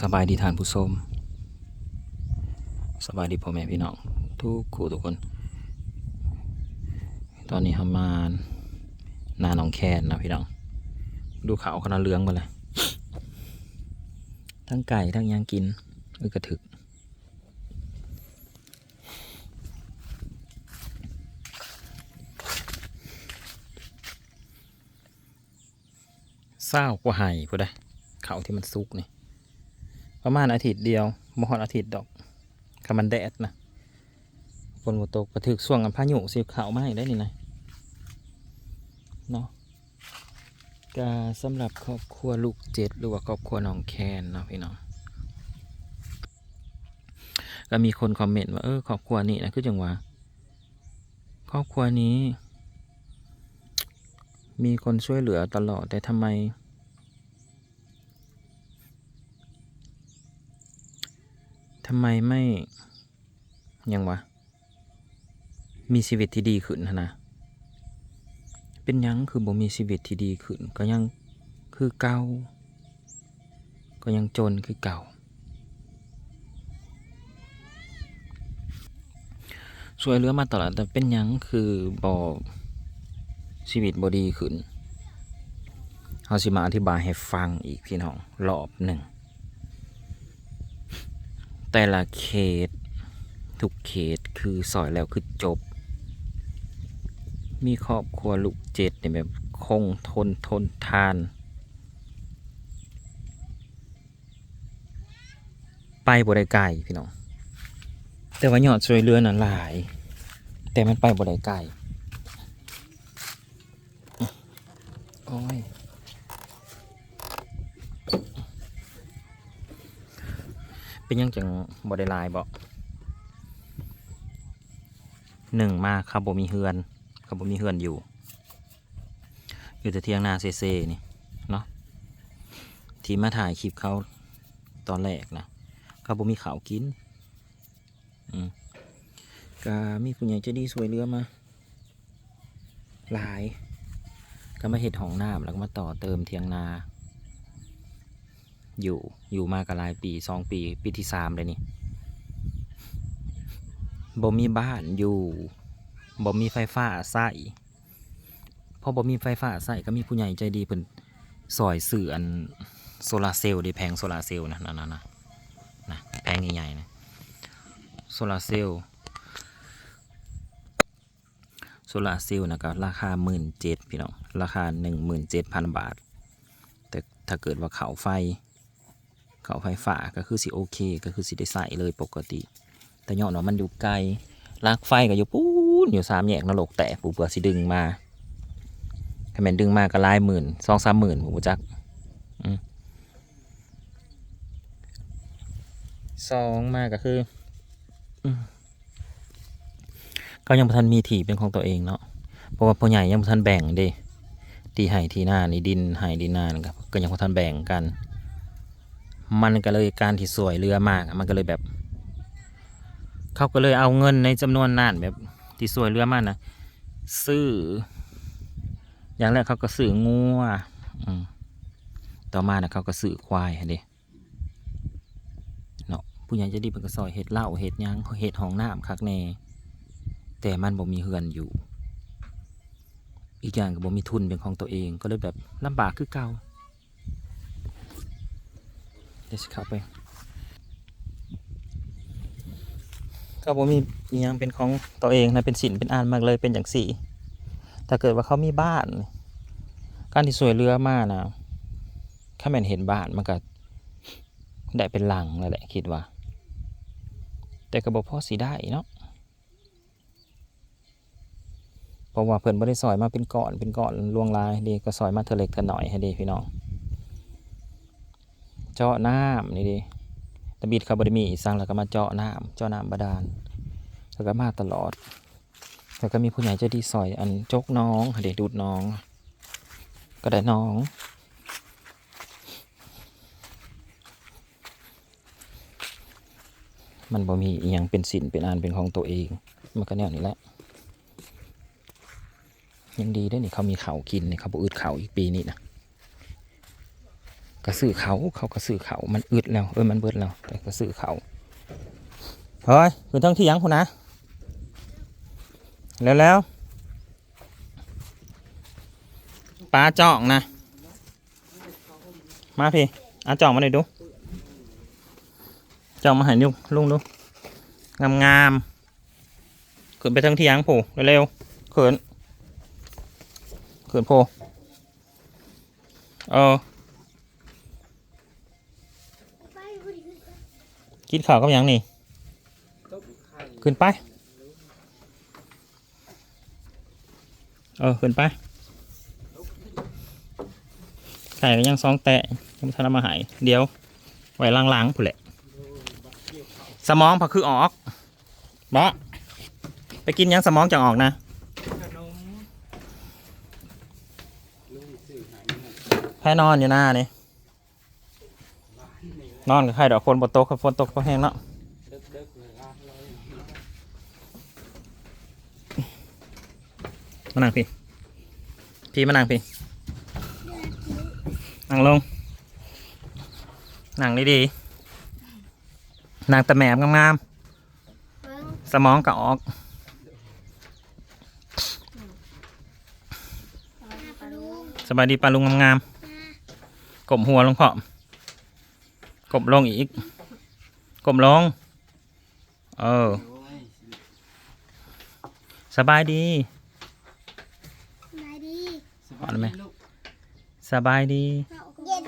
สบายดีทานผู้ชมสบายดีพ่อแม่พี่น้องทุกคู่ทุกคน ตอนนี้ทำมานาหนองแคนนะพี่น้อง ดูขาวขนาดเลื้องมาเลย ทั้งไก่ทั้งยางกินออกระถึก เศร้ากว่าไห้พูดได้เขาที่มันซุกนี่ ประมาณอาทิตย์เดียวมหอนอาทิตย์ดอกคำมันแดดนะฝนตกกระถึกช่วงกันพายุสิขาวมาให้ได้นี่นะเนาะก็สำหรับครอบครัวลูกเจ็ดหรือว่าครอบครัวน้องแคนเนาะพี่น้องก็มีคนคอมเมนต์ว่าเออครอบครัวนี้นะคือจังหวะครอบครัวนี้ มีคนช่วยเหลือตลอดแต่ทำไม ทำไมไม่ ยังวะ มีชีวิตที่ดีขึ้นหั้นะ เป็นยังคือบ่มีชีวิตที่ดีขึ้น ก็ยังคือเก่า ก็ยังจนคือเก่าช่วยเหลือมาตลอดแต่เป็นยังคือบ่ชีวิตบ่ดีขึ้นเขาสิมาอธิบายให้ฟังอีกพี่น้องรอบหนึ่ง แต่ละเขต ทุกเขตคือสอยแล้วคือจบ มีครอบครัวลูกเจ็ดเนี่ยแบบคงทนทนทาน ไปบ่ได้ไกลพี่น้อง แต่ว่ายอดช่วยเรือน่ะหลาย แต่มันไปบ่ได้ไกลโอ้ย เป็นยังจังบ่ได้หลายบ่หนึ่งมาครับบ่มีเฮือนครับบ่มีเฮือนอยู่ อยู่แต่เทียงนาเซเซนี่เนาะที่มาถ่ายคลิปเขาตอนแรกนะเขาบ่มีขาวกินอืมก็มีผู้ใหญ่ใจดีสวยเรือมาหลาย ก็มาเห็ดห้องน้ำแล้วก็มาต่อเติมเทียงนา อยู่อยู่มากันหลายปีสองปีปีที่สามเลยนี่บ่มีบ้านอยู่บ่มีไฟฟ้าใส่พอบ่มีไฟฟ้าใส่ก็มีผู้ใหญ่ใจดีเพิ่นซอยสื่ออันโซลาร์เซลล์ดิแผงโซลาร์เซลล์นะนั่นๆนะนะแผงใหญ่ๆนะโซลาร์เซลล์โซลาร์เซลล์นะก็ราคาหมื่นเจ็ดพี่น้องราคาหนึ่งหมื่นเจ็ดพันบาท แต่ถ้าเกิดว่าเขาไฟ เขาไฟฟ้าก็คือสิโอเค ก็คือสิได้ใส่เลยปกติ แต่ยอนว่าะมันอยู่ไกลลากไฟก็อยู่ปู๊นอยู่สามแยกนรกแตกปูเปือสิดึงมาถ้าแม่นดึงมาก็ลายหมื่นสองสามหมื่นผมบ่จักสองมาก็คือก็ยังบ่ทันมีที่เป็นของตัวเองเนาะเพราะว่าพ่อใหญ่ยังบ่ทันแบ่งเด้ที่ให้ที่หน้านี่ดินให้ดินหน้านี่ก็ก็ยังบ่ทันแบ่งกัน มันก็เลยการที่สวยเรือมาก มันก็เลยแบบ เขาก็เลยเอาเงินในจำนวนนั้นแบบที่สวยเรือมากนะซื้อ อย่างแรกเขาก็ซื้องัวอืมต่อมานะเขาก็ซื้อควายเด้เนาะผู้ใหญ่จะดีเป็นก็ซอยเห็ดเหล้าเห็ดยังเห็ดห้องน้ำคักแน่แต่มันบ่มีเฮือนอยู่ อีกอย่างก็บ่มีทุนเป็นของตัวเองก็เลยแบบลำบากคือเก่า เดี๋ยวสิเข้าไปก็บ่มีอิหยังเป็นของตัวเองนะเป็นสินเป็นอันมากเลยเป็นอย่างสี่ ถ้าเกิดว่าเขามีบ้าน การที่สวยเรือมากนะถ้าแม่นเห็นบ้านมันก็ได้เป็นหลังแล้วแหละคิดว่า แต่ก็บ่พอสิได้เนาะเพราะว่าเพิ่นบ่ได้ซอยมาเป็นก้อนเป็นก้อนลวงลายดีก็ซอยมาเทอเล็กเทอหน่อยให้ดีพี่น้อง เจาะน้ำนี่ดิตะบิดคาร์บอดมีสั่งแล้วก็มาเจาะน้ำเจาะน้ำบาดาลแล้วก็มาตลอด แล้วก็มีผู้ใหญ่ใจดีซอยอันจกน้องเด็ดูดน้อง ก็ได้น้อง มันบ่มีอหยังเป็นสินเป็นอันเป็นของตัวเอง มันก็แนวนี้แหละยังดีได้นี่เขามีเขากินนี่เขาบ่อึดเขาอีกปีนี้นะ กระสือเขาเขากระสือเขามันอึดแล้วเออมันเบิดแล้วแต่กระสือเขาเฮ้ยคือทั้งที่ยังคุณนะ แล้วแล้วปลาจ่องนะ มาพี่อาจ่องมาหน่อยดูจ่องมาใหายลุงลุงดูงามงามขึ้นไปทั้งที่ยังผูเร็วๆเขินเขินโพเออ กินข้าวกับหยังนี่ ขึ้นไป เออ ขึ้นไปไข่ก็ยังซองแตะยังบ่ทันเอามาใหาย เดี๋ยว ไว้ล้างๆผู้นแหละ สมองพอคือออกบะไปกินหยังสมองจังออกนะ แพ้นอนอยู่หน้านี่ นอนกับใครดอกคนบนโต๊ะกับฝนตกก็แห้งเนาะมานั่งพี่ พี่มานั่งพี่ นั่งลง นั่งดีๆนั่งตะแหมบงามๆ สมองก็ออกสบายดีปลาลุงงามๆกลมหัวลงคอ กลมลงอีกกลมลง เออ สบายดี มาดีพอแล้วไหมสบายดี เย็น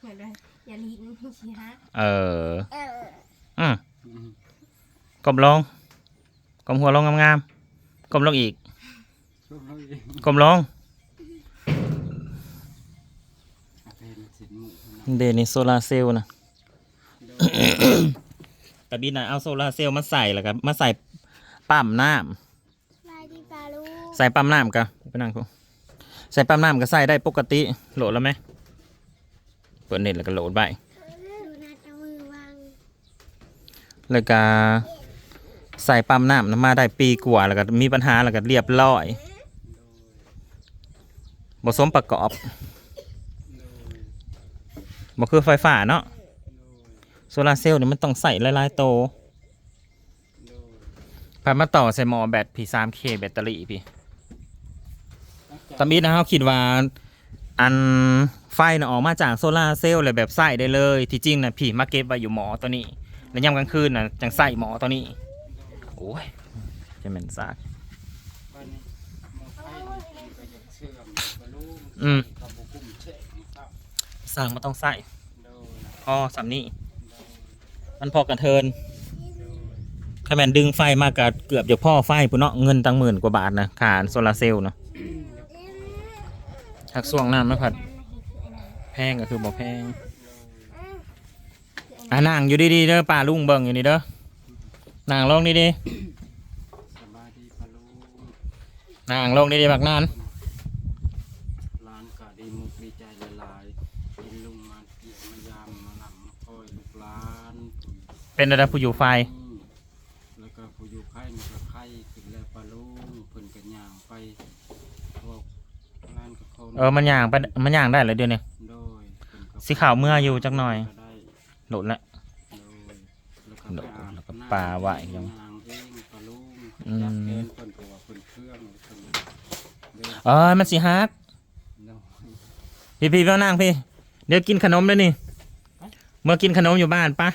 เหมือนเลยอย่าลิ้นสิฮะเออ เอออืมกลมลงกลมหัวลงงามๆกลมลงอีกกลมลง เดนี่โซลาร์เซลล์นะแต่บีนะเอาโซลาร์เซลล์มาใส่แล้วครับมาใส่ปั๊มน้มาดีปลาลูกำใส่ปั๊มน้ำกันไปนั่งกูใส่ปั๊มน้ำก็ใส่ได้ปกติโหลดแล้วไหมเปิดเน็ตแล้วก็โหลดไปดูนัดเอามือวางแล้วก็ใส่ปั๊มน้ำน้ำมาได้ปีกว่าแล้วก็มีปัญหาแล้วก็เรียบร้อยบสมประกอบ บ่คือไฟฟ้าเนาะโซลาเซลล์เนี่ยมันต้องใส่หลายๆโตพามาต่อใส่หมอแบต P3K แบตเตอรี่พี่ตอนนี้นะเขาคิดว่าอันไฟน่ะออกมาจากโซลาเซลล์เลยแบบใส่ได้เลย ที่จริงนะพี่มาเก็บไว้อยู่หมอตัวนี้ แล้วยามกลางคืนนะจังใส่หมอตัวนี้ โอ้ยจะเหม็นซากอืม สั่งมาต้องใส่พอสำนี้มันพอกันเทินถ้าแมนดึงไฟมากกับเกือบจะพ่อไฟปุ่นเนาะเงินตั้งหมื่นกว่าบาทนะขาโซลาร์เซลล์เนาะหักส่วงน้ำไม่ผัด แพงก็คือบอกแพงอะนั่งอยู่ดีๆเด้อป้าลุงเบิ่งอยู่นี่เด้อนั่งลงดีสบายดีปะลูกๆนั่งลงดีๆบักนาน เป็นระดับผู้อยู่ไฟแล้วก็ผู้อยู่ไข่นี่ก็ไข่ขึ้นแล้วปะลูกเพิ่นกันย่างไปพวกร้านก็เขาเออมันย่างไปมันย่างได้เลยเดี๋ยวนี้ โดยเพิ่นก็สีขาวเมื่ออยู่จักหน่อยก็ได้โหลดละ โดยแล้วก็ไปอาบแล้วก็ปลาไหว้ยัยังงเองปะลูกอืมจับแขนเพิ่นก็ว่าเพิ่นเครื่องเพิ่นเดินเออมันสีฮักโดยพี่พี่พี่นั่งพี่ เดี๋ยวกินขนมเลยนี่ เมื่อกินขนมอยู่บ้านปะ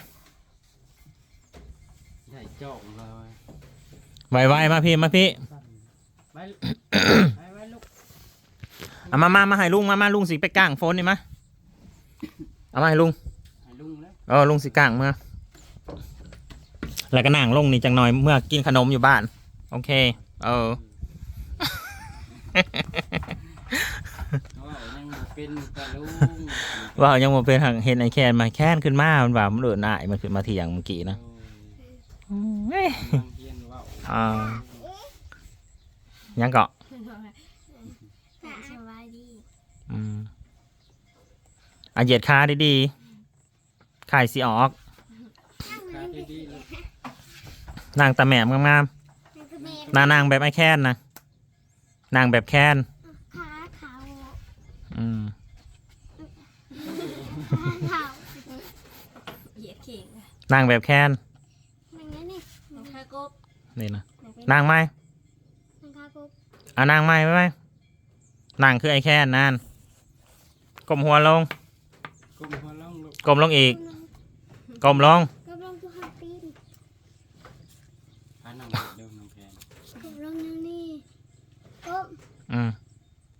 ใหญ่จ่องเลย ไวๆมาพี่มาพี่ไปไปไปลูกเอามามามาให้ลุงมามาลุงสิไปก้างโฟนนี่มาเอามาให้ลุงให้ลุงแล้วเออลุงสิก้างเมื่อแล้วก็นั่งลงนี่จังหน่อยเมื่อกินขนมอยู่บ้าน โอเค เออว่ายังบ่เป็นตะลุงว่ายังบ่เป็นทางเห็นไอ้แคนมาแคนขึ้นมามันว่ามันเดือดหน่ายมันขึ้นมาเถียงเมื่อกี้นะเอ้ยยังเฮียนเว่าอ่ายังเกาะสบายดีอืมอะเหยียดขาดีๆไข่สีออก ขาดีๆเลยนางตาแหม่มงามนั่นคือแม่ๆนานางแบบไอ้แคนนะนางแบบแคนขาเขาอืมเเท่าเหยียดเข่งอะนั่งแบบแค้นมันงั้นนี่ มันคากบ นี่นะมันเป็นนั่งไหมมันคากุ๊บอะนั่งไหมไหมนั่งคือไอ้แค้นนั่นก้มหัวลงก้มหัวลงลูกก้มลงอีกก้มลงกำลังจะหักตีนพาน้องเดิมน้องแพนกำลังนั่งนี่ก้มอืม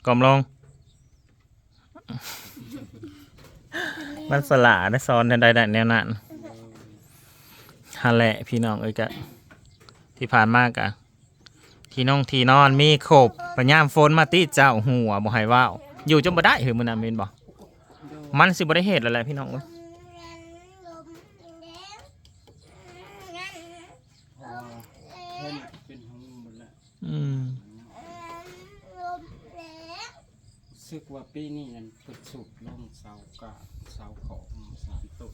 ก้มลง มันสละได้ซ้อนใดๆแนวนั้นฮันแหละพี่น้องเอ้ยกะ ที่ผ่านมากอะที่น้องที่นอนมีขบปัญญามฝนมาตีเจ้าหัวบ่ให้ว่าวอยู่จนบ่ได้เหรอมื้อนั้นแม่นบ่มันสิบ่ได้เหตุแล้วแหละพี่น้องเอ้ยอืมซึกว่าปีนี้นั่นเปิดสุกลงเสากะเสาของสามต้น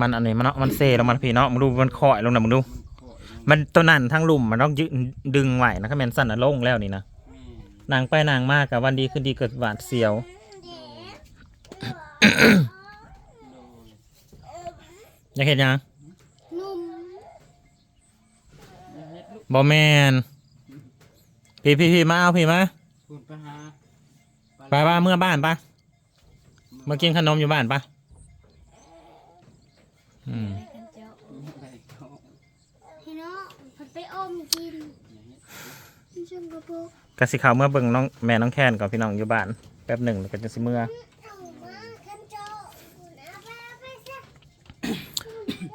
มันอันนี้มันเนาะมันเซแล้วมันพี่เนาะมึงดูมันคอยลงน่ะมึงดู มันคอยลงมันตัวนั้นทั้งลุ่มมันต้องยึดดึงไหวนะถ้าแมนสั้นอะลงแล้วนี่นะแม่นางไปนางมากกับวันดีขึ้นดีเกิดหวาดเสียวโดยอยากเห็นยังนุ่มอย่าเฮ็ดลูกบอแมนพี่พี่พี่มาเอาพี่มาพูดไปหาไปป่ะเมื่อบ้านป่ะมากินขนมอยู่บ้านป่ะอืม อะไรกันเจ้า อะไรเขา พี่น้องผัดไปอมกิน อย่าเฮ็ด มันชุ่ม กระสิเขาเมื่อเบิ่งน้องแม่น้องแคนกับพี่น้องอยู่บ้านแป๊บหนึ่งแล้วก็จะสิเมื่อ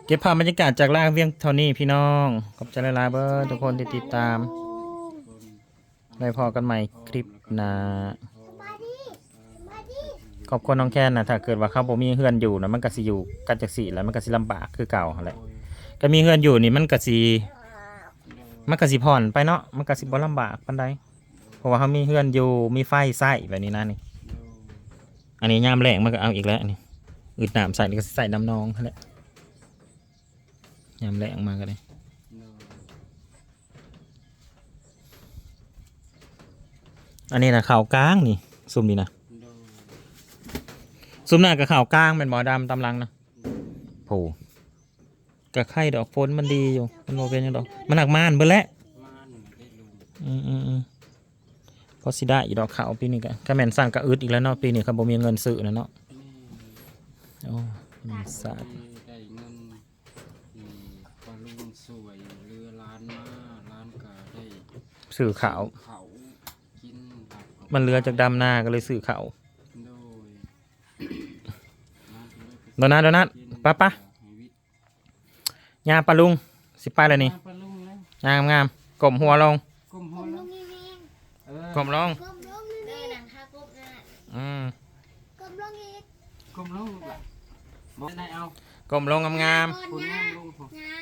เก็บภาพบรรยากาศจากล่างเวียงเท่านี้พี่น้องขอบใจหลายๆเบอร์ทุกคนที่ติดตามไว้พอกันใหม่คลิปหน้าขอบคุณน้องแคนนะถ้าเกิดว่าเขาบ่มีเฮือนอยู่นะมันก็สิอยู่กันจักสี่แล้วมันก็สิลำบากคือเก่าหั่นแหละก็มีเฮือนอยู่นี่มันก็สิ มันก็สิผ่อนไปเนาะมันก็สิบ่ลำบากปานใดเพราะว่าเขามีเฮือนอยู่มีไฟใส่แบบนี้นะนี่ อันนี้ยามแรงมันก็เอาอีกแล้วนี่อึดน้ำใส่นี่ก็ใส่น้ำนองนั่นแหละยามแรงมาก็เลยอันนี้นะข่าวกลางนี่ซุ่มนี่นะซุ่มหน้ากับข่าวกลางเป็นหมอดำตำลังนะโผ กะไข่ดอกฝนมันดีอยู่ มันโมเป็นหยังดอก มันหนักมานเบิ่แหละมันได้ลุงอืมอืมอืมเพราะสิได้อีดอกขาวปีนี้ก็ก็แม่นสั่งกระอึดอีกแล้วเนาะปีนี้ครับบ่มีเงินซื้อนะเนาะโอ้มีสาดได้เงินนี่ปลาลุงสวยเรือล้านมาล้านก็ได้ซื้อขาวเขากินผักมันเหลือจากดำนาก็เลยซื้อขาวโดยโดนัทโดนัทป้าป้า ยาปลาลุงสิไปแล้วนี่ปลาลุงแล้วงามงามกลมหัวลงก้มหัก้วมลลงงอีกเออกลมลงก้มลงอีกเด้อหนังคากบนะอืมก้มลงอีกก้มลงบอกได้เอากลมลงงามงามก่อนคุณนะงานลงผมนะ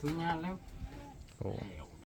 ถึงงานแล้วๆโอ้แล้ว